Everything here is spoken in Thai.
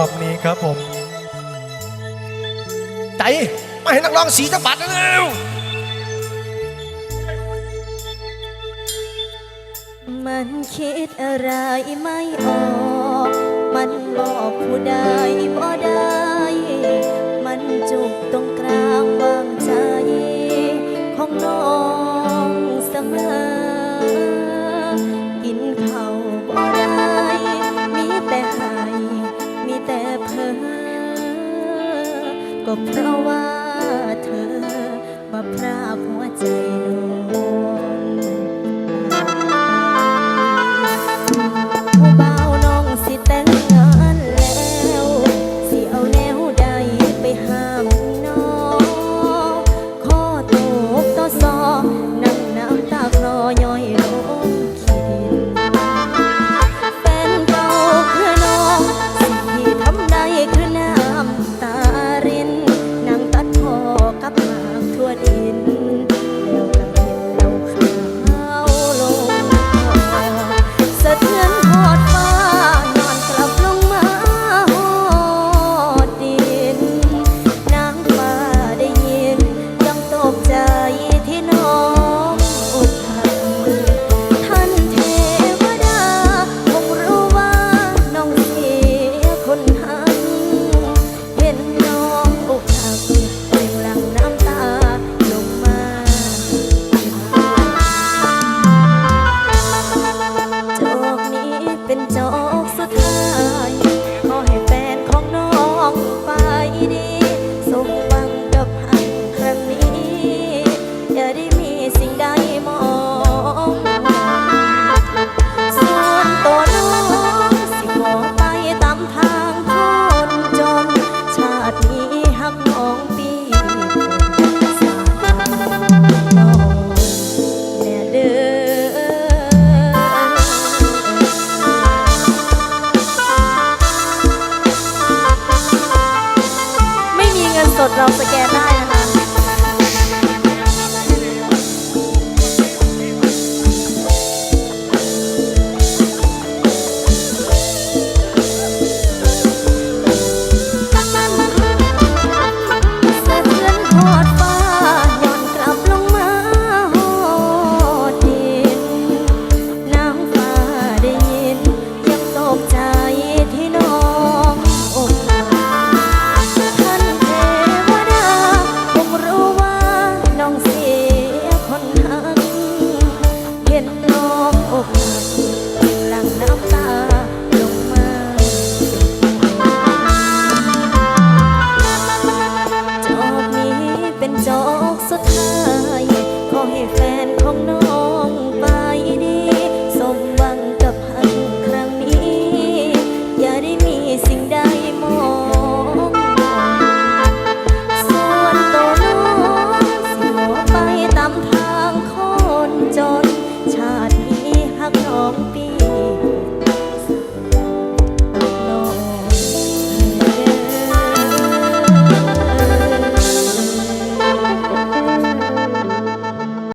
รอบนี้ครับผม ใจมาเห็นนักร้องสีจับบัตรเร็วมันคิดอะไรไม่ออก Google Play. ดเราสแกนได้นะคะ สุดท้าย ขอให้แฟนของน้อง